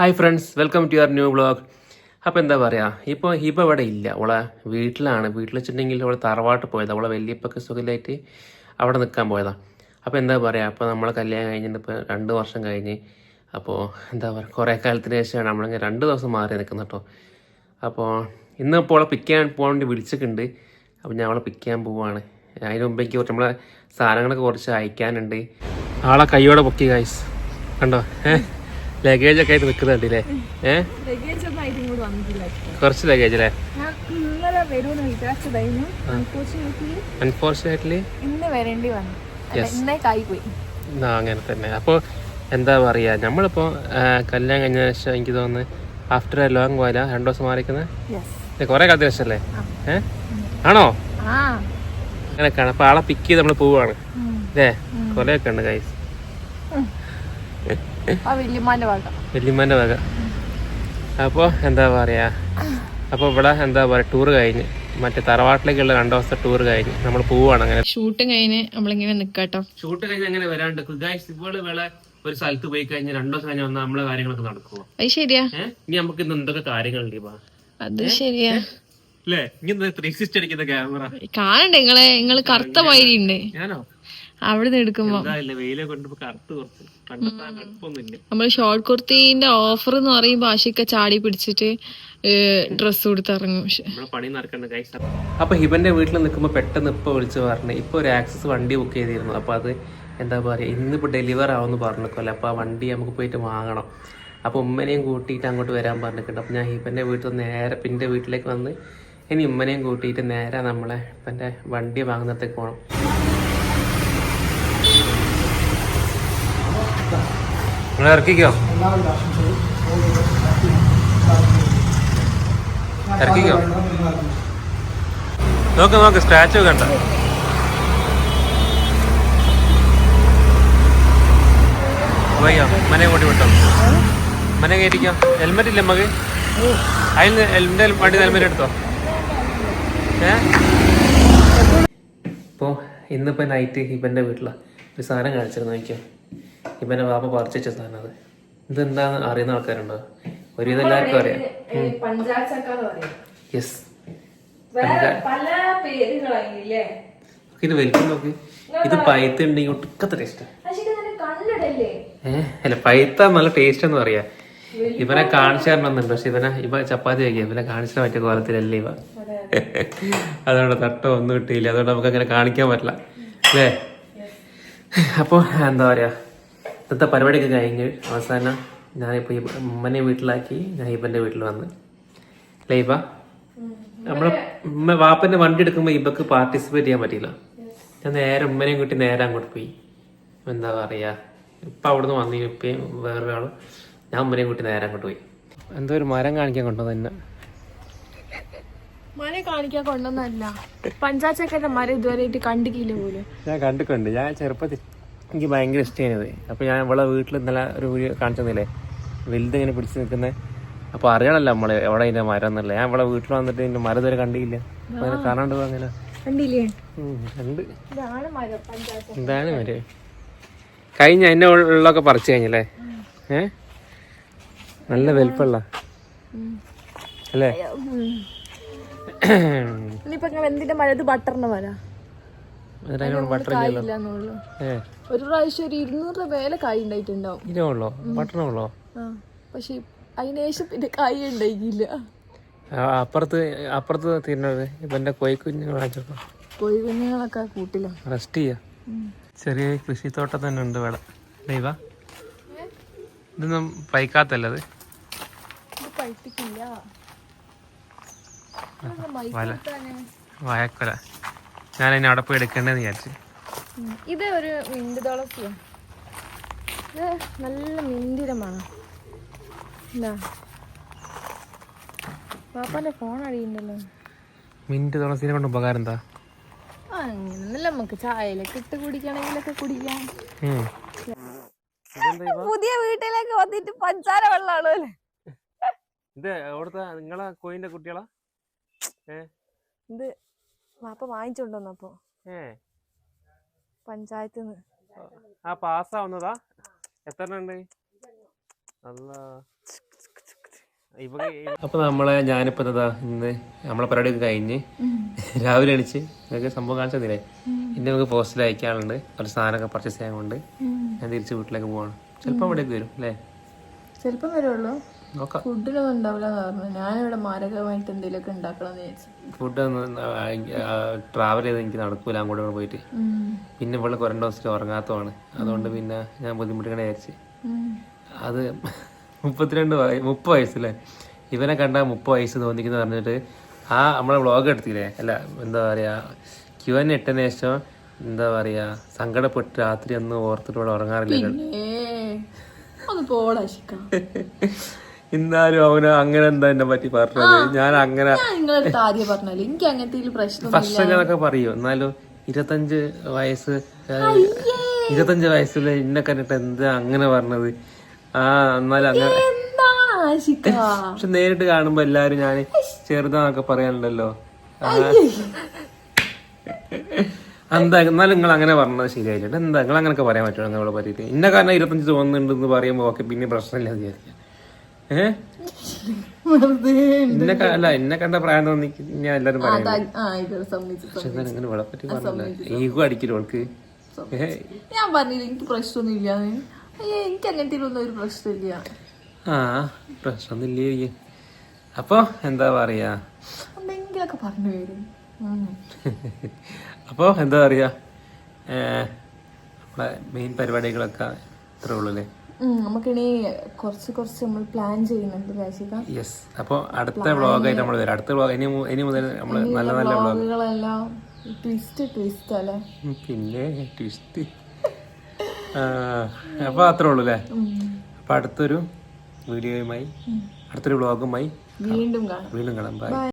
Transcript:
Hi friends welcome to your new blog അപ്പോൾ എന്താ പറയുക ഇപ്പോൾ ഹിബ ഇവിടെ ഇല്ല. അവളെ വീട്ടിലാണ്. വീട്ടിൽ വെച്ചിട്ടുണ്ടെങ്കിൽ അവളെ തറവാട്ട് പോയത്. അവളെ വലിയപ്പൊക്കെ സുഖമില്ലായിട്ട് അവിടെ നിൽക്കാൻ പോയതാണ് അപ്പോൾ എന്താ പറയുക അപ്പോൾ നമ്മളെ കല്യാണം കഴിഞ്ഞിട്ട് ഇപ്പോൾ രണ്ട് വർഷം കഴിഞ്ഞ് അപ്പോൾ എന്താ പറയുക കുറേ കാലത്തിന് ശേഷമാണ് നമ്മളിങ്ങനെ രണ്ട് ദിവസം മാറി നിൽക്കുന്നത് കേട്ടോ. അപ്പോൾ ഇന്ന് ഇപ്പോൾ അവളെ പിക്ക് ചെയ്യാൻ പോകാൻ വേണ്ടി വിളിച്ചിട്ടുണ്ട്. അപ്പോൾ ഞാൻ അവളെ പിക്ക് ചെയ്യാൻ പോവുകയാണ് അതിന് മുമ്പേക്ക് കുറച്ച് നമ്മളെ സാധനങ്ങളൊക്കെ കുറച്ച് അയക്കാനുണ്ട്. ആളെ കൈയോടെ പൊക്കി ഗൈസ് കണ്ടോ? ഏഹ് ലഗേജ് ഒക്കെ ആയിട്ട് നിൽക്കുന്നുണ്ടല്ലേ ഏഹ് കുറച്ച് ലഗേജ് അല്ലേ? അൺഫോർച്ചുനേറ്റ്ലി അങ്ങനെ തന്നെ. അപ്പോൾ എന്താ പറയുക നമ്മളിപ്പോൾ കല്യാണം കഴിഞ്ഞ ശേഷം എനിക്ക് തോന്നുന്നു ആഫ്റ്റർ എ ലോങ് പോയാല രണ്ടു ദിവസം മാറിക്കുന്നത് കുറേ കാലത്തിന് ശേഷമല്ലേ? ഏഹ് ആണോ? അങ്ങനെയൊക്കെയാണ്. അപ്പോൾ ആളെ പിക്ക് ചെയ്ത് നമ്മൾ പോവുകയാണ് അല്ലേ കുറേയൊക്കെ ഉണ്ട് കൈസ് വല്യമ്മന്റെ വക. അപ്പോൾ എന്താ പറയുക അപ്പോൾ ഇവിടെ എന്താ പറയുക ടൂർ കഴിഞ്ഞ്. മറ്റേ തറവാട്ടിലേക്കുള്ള രണ്ടു ദിവസത്തെ ടൂർ കഴിഞ്ഞ്. നമ്മൾ പോവാണ് അങ്ങനെ. ഷൂട്ട് കഴിഞ്ഞ് നമ്മളിങ്ങനെ നിക്കാട്ടോ ഷൂട്ട് കഴിഞ്ഞ് അങ്ങനെ വരാണ്ട്? ഇവൾ വേളെ ഒരു സ്ഥലത്ത് പോയി കഴിഞ്ഞ് രണ്ടു ദിവസം കഴിഞ്ഞ് വന്നാൽ നമ്മളെ കാര്യങ്ങളൊക്കെ നടക്കുമോ അത് ശരിയാ. ഇനി നമുക്ക് ഇന്ന് എന്തൊക്കെ കാര്യങ്ങളുണ്ട് അത് ശരിയാ. അല്ലേ ഇനി ത്രീ സിക്സ്റ്റി അടിക്കുന്ന ക്യാമറ കാണണ്ടേ നിങ്ങളെ നിങ്ങൾ കറുത്ത മാതിരി ഞാനോ? അവിടെ നിന്ന് എടുക്കുമ്പോ നമ്മൾ ഷോർട്ട് കുർത്തിന്റെ ഓഫർ എന്ന് പറയുമ്പോ ആശിക്ക ചാടി പിടിച്ചിട്ട് ഡ്രസ്സ് കൊടുത്തിറങ്ങും അപ്പൊ ഹിബന്റെ വീട്ടിൽ നിൽക്കുമ്പോൾ പെട്ടെന്ന് ഇപ്പൊ വിളിച്ച് പറഞ്ഞു ഇപ്പൊ ഒരു ആക്സസ് വണ്ടി ബുക്ക് ചെയ്തിരുന്നു. അപ്പൊ അത് എന്താ പറയുക ഇന്നിപ്പോ ഡെലിവർ ആവുമെന്ന് പറഞ്ഞിക്കല്ലോ അപ്പൊ ആ വണ്ടി നമുക്ക് പോയിട്ട് വാങ്ങണം. അപ്പൊ ഉമ്മനെയും കൂട്ടിയിട്ട് അങ്ങോട്ട് വരാൻ പറഞ്ഞിട്ടുണ്ട്. അപ്പൊ ഞാൻ ഹിബന്റെ വീട്ടിൽ നേരെ പിന്റെ വീട്ടിലേക്ക് വന്ന് ഇനി ഉമ്മനെയും കൂട്ടിയിട്ട് നേരെ നമ്മളെ ഇപ്പന്റെ വണ്ടി വാങ്ങുന്നിടത്തേക്ക് പോകണം നിങ്ങൾ ഇറക്കിക്കോ. ഇറക്കിക്കോ. നോക്ക് നോക്ക് സ്ക്രാച്ച് കണ്ട വയ്യോ മനെ കൂട്ടി വിട്ടോ. മനെ കയറ്റിക്കോ ഹെൽമെറ്റ് ഇല്ല നമുക്ക്? അതിൽ എന്റെ വണ്ടി ഹെൽമെറ്റ് എടുത്തോ? ഏ? ഇപ്പോൾ ഇന്നിപ്പോൾ നൈറ്റ് ഇവന്റെ വീട്ടിലാണ് ഒരു സാധനം കാണിച്ചിരുന്നു നോക്കിയോ? ഇവന്റെ വാപ്പ പറിച്ചു സാധനം അത്. ഇതെന്താന്ന് അറിയുന്ന ആൾക്കാരുണ്ടോ? ഒരുവിധം എല്ലാവർക്കും അറിയാം. യെസ്. ഇത് വലിപ്പം നോക്ക്. ഇത് പൈത്ത ഉണ്ടെങ്കിൽ ഒട്ടുക്കത്തെ ടേസ്റ്റ് ഏഹ് അല്ല പൈത്ത നല്ല ടേസ്റ്റ് എന്ന് പറയാ. ഇവനെ കാണിച്ചു തരണമെന്നുണ്ട്. പക്ഷെ ഇവനെ ഇവ ചപ്പാത്തി വയ്ക്കുക ഇവനെ കാണിച്ചു പറ്റിയ കോലത്തിലല്ലേ ഇവ. അതുകൊണ്ട് തട്ടോ ഒന്നും കിട്ടിയില്ല. അതുകൊണ്ട് നമുക്ക് അങ്ങനെ കാണിക്കാൻ പറ്റില്ല. അല്ലേ? അപ്പോൾ എന്താ പറയാ? ഇന്നത്തെ പരിപാടിയൊക്കെ കഴിഞ്ഞ് അവസാനം ഞാനിപ്പോൾ ഈ ഉമ്മനെ വീട്ടിലാക്കി ഞാൻ ഇവന്റെ വീട്ടിൽ വന്ന്. ലൈബ നമ്മളെ ഉമ്മ വാപ്പന്റെ വണ്ടി എടുക്കുമ്പോൾ ഇബക്ക് പാർട്ടിസിപ്പേറ്റ് ചെയ്യാൻ പറ്റിയില്ല. ഞാൻ നേരെ ഉമ്മനെയും കൂട്ടി നേരെ അങ്ങോട്ട് പോയി. എന്താ പറയാ? ഇപ്പൊ അവിടുന്ന് വന്നു ഇപ്പം ആൾ ഞാൻ ഉമ്മനെയും കൂട്ടി നേരെ അങ്ങോട്ട് പോയി. എന്തോ ഒരു മരം കാണിക്കാൻ കൊണ്ടോ തന്നെ മന കാണിക്കാൻ കൊണ്ടൊന്നല്ല പഞ്ചാച്ചക്കാരുടെ മരം ഇതുവരെയായിട്ട് കണ്ടിക്കില്ല പോലും. ഞാൻ കണ്ടിട്ടുണ്ട്. ഞാൻ ചെറുപ്പത്തിൽ എനിക്ക് ഭയങ്കര ഇഷ്ടമായത് അപ്പോൾ ഞാൻ ഇവിടെ വീട്ടിൽ ഇന്നലെ ഒരു വീഡിയോ കാണിച്ചതല്ലേ വലുത് ഇങ്ങനെ പിടിച്ച് നിൽക്കുന്നത് അപ്പോൾ അറിയണല്ലോ നമ്മൾ എവിടെ ഇതിന്റെ മരം എന്നല്ല. ഞാൻ ഇവിടെ വീട്ടിൽ വന്നിട്ട് ഇതിന്റെ മരം ഇതുവരെ കണ്ടില്ല. അങ്ങനെ കാണാണ്ട് പോകുന്നില്ല കണ്ട്. എന്താണ് മര കഴിഞ്ഞ അതിന്റെ ഉള്ളൊക്കെ പറിച്ചു കഴിഞ്ഞല്ലേ? ഏ? നല്ല വലുപ്പമുള്ള. അല്ലേ? ഇനിയിപ്പോ എന്തിന്റെ മഴ ഇത് ബട്ടറിന്റെ മരം. ഒരു പ്രാവശ്യം ഒരു ഇരുന്നൂറ് രൂപ വില കായ് ഉണ്ടായിട്ടുണ്ടാവും ഇതിനുള്ളോ? ബട്ടറുള്ളോ ആ. പക്ഷെ അതിനുശേഷം പിന്നെ കായ് അപ്പുറത്ത് അപ്പുറത്ത് തിരുന്നത് കോയിക്കുഞ്ഞ് കാണിച്ചപ്പോ കോഴി കുഞ്ഞുങ്ങളൊക്കെ കൂട്ടില്ല റെസ്റ്റ് ചെയ്യാ. ചെറിയ കൃഷിത്തോട്ടം തന്നെ ഉണ്ട് ഇവിടെ. ദൈവ. ഇതൊന്നും പൈക്കാത്തല്ലത് വയക്കൊല. ഞാൻ അതിനെ അവിടെ പോയി എടുക്കേണ്ടതെന്ന് വിചാരിച്ചു. ഇത് ഒരു മിന്റ് തുളസിയോ ഇത് നല്ല മിന്തിരമാണ് എന്താ പാപ്പാന്റെ ഫോൺ അടിയുണ്ടല്ലോ. മിന്റ് തുളസീനെ കൊണ്ട് ഉപകാരം എന്താ? അങ്ങനല്ല നമുക്ക് ചായയിലൊക്കെ ഇട്ട് കുടിക്കണമെങ്കിലൊക്കെ കുടിക്കാം. പുതിയ വീട്ടിലേക്ക് വന്നിട്ട് പഞ്ചാര വെള്ളമാണോ അല്ലേ ഇത് അവിടുത്തെ നിങ്ങളെ കോയിന്റെ കുട്ടികളാ? ഏ? ഇത് പാപ്പ വാങ്ങിച്ചോണ്ടോന്നപ്പോ പഞ്ചായത്ത് ആ പാസ്സാവുന്നതാ? എത്ര ഉണ്ട് അല്ല അപ്പൊ നമ്മളെ ഞാനിപ്പോ എന്താ ഇന്ന് നമ്മളെ പരിപാടി ഒക്കെ കഴിഞ്ഞ് രാവിലെ എണിച്ച് നിങ്ങൾക്ക് സംഭവം കാണിച്ചു തന്നില്ലേ ഇനി നമുക്ക് പോസ്റ്റിൽ അയക്കാനുണ്ട്. കുറച്ച് സാധനമൊക്കെ പർച്ചേസ് ചെയ്യാൻ കൊണ്ട്. ഞാൻ തിരിച്ച് വീട്ടിലേക്ക് പോവാണ്. ചിലപ്പോൾ അവിടേക്ക് വരും അല്ലേ? ചിലപ്പം വരുള്ളൂ. നോക്കാം. ഫുഡിനൊന്നും ഉണ്ടാവില്ല പറഞ്ഞു. ഞാനിവിടെ മാരകമായിട്ട് എന്തെങ്കിലുമൊക്കെ ഉണ്ടാക്കണം ഫുഡ് ട്രാവൽ ചെയ്ത് എനിക്ക് നടക്കൂല. അങ്ങോട്ട് പോയിട്ട്. പിന്നെ ഇവിടെ കുറേ ദിവസത്തിൽ ഉറങ്ങാത്തതാണ്. അതുകൊണ്ട് പിന്നെ ഞാൻ ബുദ്ധിമുട്ടിക്കണേ വിചാരിച്ച്. അത് മുപ്പത്തിരണ്ട് മുപ്പത് വയസ്സല്ലേ? ഇവനെ കണ്ടാൽ മുപ്പത് വയസ്സ് തോന്നിക്കുന്ന പറഞ്ഞിട്ട് ആ നമ്മളെ വ്ളോഗ് എടുത്തില്ലേ? അല്ല എന്താ പറയാ ക്യു എൻ എട്ടിന് ശേഷം എന്താ പറയാ സങ്കടപ്പെട്ട് രാത്രി ഒന്നും ഓർത്തിട്ട് ഇവിടെ ഉറങ്ങാറില്ല. എന്നാലും അവന് അങ്ങനെ എന്താ എന്നെ പറ്റി പറഞ്ഞത്? ഞാൻ അങ്ങനെ പ്രശ്നങ്ങളൊക്കെ എനിക്ക് അങ്ങനത്തെ പറയൂ. എന്നാലും ഇരുപത്തഞ്ച് വയസ്സ് ഇരുപത്തഞ്ച് വയസ്സിൽ ഇന്നെ കണ്ടിട്ട് എന്താ അങ്ങനെ പറഞ്ഞത്? ആ എന്നാലും അങ്ങനെ പക്ഷെ നേരിട്ട് കാണുമ്പോ എല്ലാരും ഞാൻ ചെറുതാന്നൊക്കെ പറയാനുണ്ടല്ലോ. എന്താ എന്നാലും നിങ്ങൾ അങ്ങനെ പറഞ്ഞത് ശരിയായില്ല. എന്താ നിങ്ങൾ അങ്ങനെയൊക്കെ പറയാൻ പറ്റുമോ നിങ്ങളെ പറ്റിയിട്ട്? ഇന്ന കാരണം ഇരുപത്തഞ്ച് തോന്നുന്നുണ്ടെന്ന് പറയുമ്പോ ഓക്കെ പിന്നെ പ്രശ്നമില്ല എന്ന് വിചാരിക്കാം. വെറുതെ ഇന്നെ ക- അല്ല എന്നെ കണ്ട പ്രായം തോന്നി ഞാൻ എല്ലാരും പറയാം പക്ഷെ എന്നാലും ഇങ്ങനെ ഇവിടെ പറ്റി പറഞ്ഞില്ല ഈഗോ അടിക്കില്ല ഓൾക്ക്. ഞാൻ പറഞ്ഞില്ല എനിക്ക് പ്രശ്നമൊന്നും ഇല്ല. എനിക്ക് അങ്ങനത്തെ ഒന്നും ഒരു പ്രശ്നമില്ല. ആ പ്രശ്നമൊന്നുമില്ലേ അപ്പൊ എന്താ പറയാ? എന്തെങ്കിലൊക്കെ പറഞ്ഞു വരും ഉം. അപ്പൊ എന്താ പറയാ? ഏ, നമ്മളെ മെയിൻ പരിപാടികളൊക്കെ ഇത്രേ ഉള്ളൂ അല്ലേ? നമുക്കിനി കുറച്ച് കുറച്ച് നമ്മൾ പ്ലാൻ ചെയ്യുന്നുണ്ട് രാശിക. യെസ് അപ്പോൾ അടുത്ത വ്ളോഗായിട്ട് നമ്മൾ വരാം. അടുത്ത വ്ളോഗ് ഇനി ഇനി മുതൽ നമ്മൾ നല്ല നല്ല വ്ളോഗ് വ്ളോഗുകളെല്ലാം ട്വിസ്റ്റ് ട്വിസ്റ്റ് അല്ലേ? പിന്നെ ട്വിസ്റ്റ് അപ്പോൾ അത്രേ ഉള്ളൂ അല്ലേ? അപ്പോൾ അടുത്തൊരു വീഡിയോയുമായി അടുത്തൊരു വ്ളോഗുമായി വീണ്ടും കാണാം. വീണ്ടും കാണാം. ബൈ